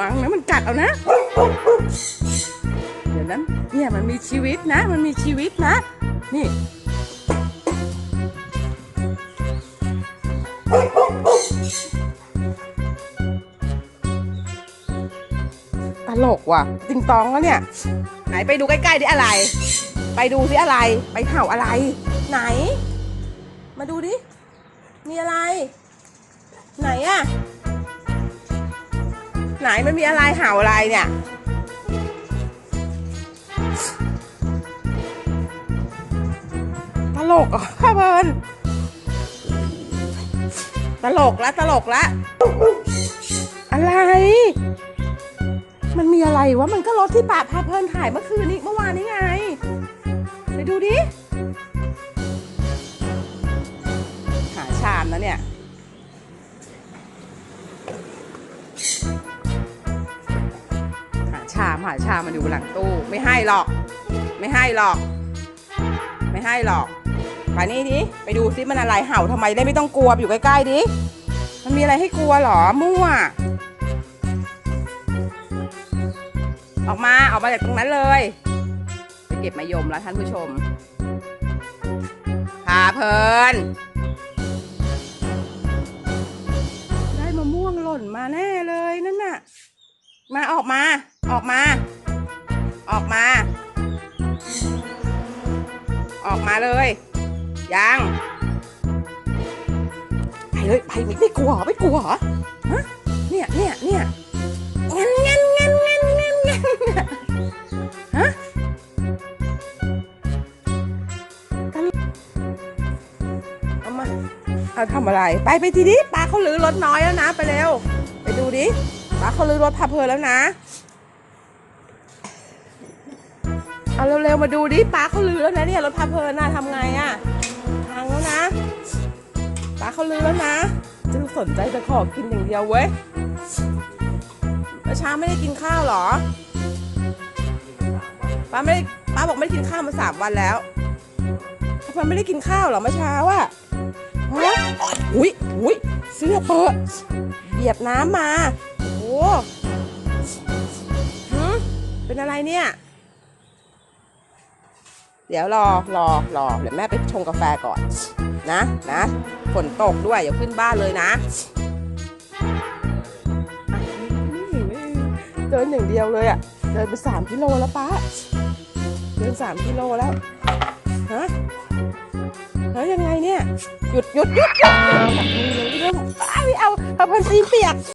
วังนะมันกัดเอานะ เดี๋ยวนั้นเนี่ยมันมีชีวิตนะ มันมีชีวิตนะ นี่ตลกว่ะติงตองแล้วเนี่ย ไหนไปดูใกล้ๆดิอะไร ไปดูสิอะไร ไปเห่าอะไร ไหน มาดูดิ มีอะไร ไหนอะ ไหนมันมีอะไรเห่าอะไรเนี่ย ตลกอะข้าเพลินตลกละตลกละ อะไร มันมีอะไรวะ มันก็รถที่ป่าพาเพลินถ่ายเมื่อคืนนี้เมื่อวานนี้ไง ไปดูดิ หาชามนะเนี่ย หาชามาชามาอยู่หลังตู้ ไม่ให้หรอก ไม่ให้หรอก ไม่ให้หรอกไปนี่ดิไปดูซิมันอะไรเห่าทำไมได้ไม่ต้องกลัวอยู่ใกล้ๆดิมันมีอะไรให้กลัวหรอมั่ว ออกมาออกมาจากตรงนั้นเลยไปเก็บมะยมแล้วท่านผู้ชมพาเพลินได้มะม่วงหล่นมาแน่เลยนั่นน่ะ มาออกมา ออกมา ออกมา ออกมาเลย ยัง ไปเลยไปไม่กลัวไม่กลัวเหรอฮะเนี่ยเนี่ยเนี่ยงั้นงั้นงั้นงั้นงั้นงั้นฮะเอามาเอาทำอะไร ไปไปทีนี้ปลาเขาลือรถน้อยแล้วนะ ไปเร็ว ไปดูดิปลาเขาลือรถพาเพลินแล้วนะ ร็วมาดูดิปลาเขาลือแล้วนะเนี่ยรถพาเพลินน่ะทำไงอะทางแล้วนะปลาเขาลือแล้วนะจะสนใจจะขอกินอย่างเดียวเว้ยเมื่อเช้าไม่ได้กินข้าวหรอป้าไม่ได้ป้าบอกไม่ได้กินข้าวมาสามวันแล้วป้าไม่ได้กินข้าวหรอเมื่อเช้าอะฮะอุ้ยอุ้ยเสื้อเปิดเหยียบน้ำมาโอ้หึเป็นอะไรเนี่ย เดี๋ยวรอรอรอเดี๋ยวแม่ไปชงกาแฟก่อนนะนะฝนตกด้วยอย่าขึ้นบ้านเลยนะเดินอย่างเดียวเลยอะ่ะเดินไปสามกิโลแล้วป้าเดินสามกิโลแล้วฮะแล้วยังไงเนี่ย หยุดหยุดหยุดหยุดจับมือเลยเรื่องอ้าวไม่เอาเอาพันซีเปียก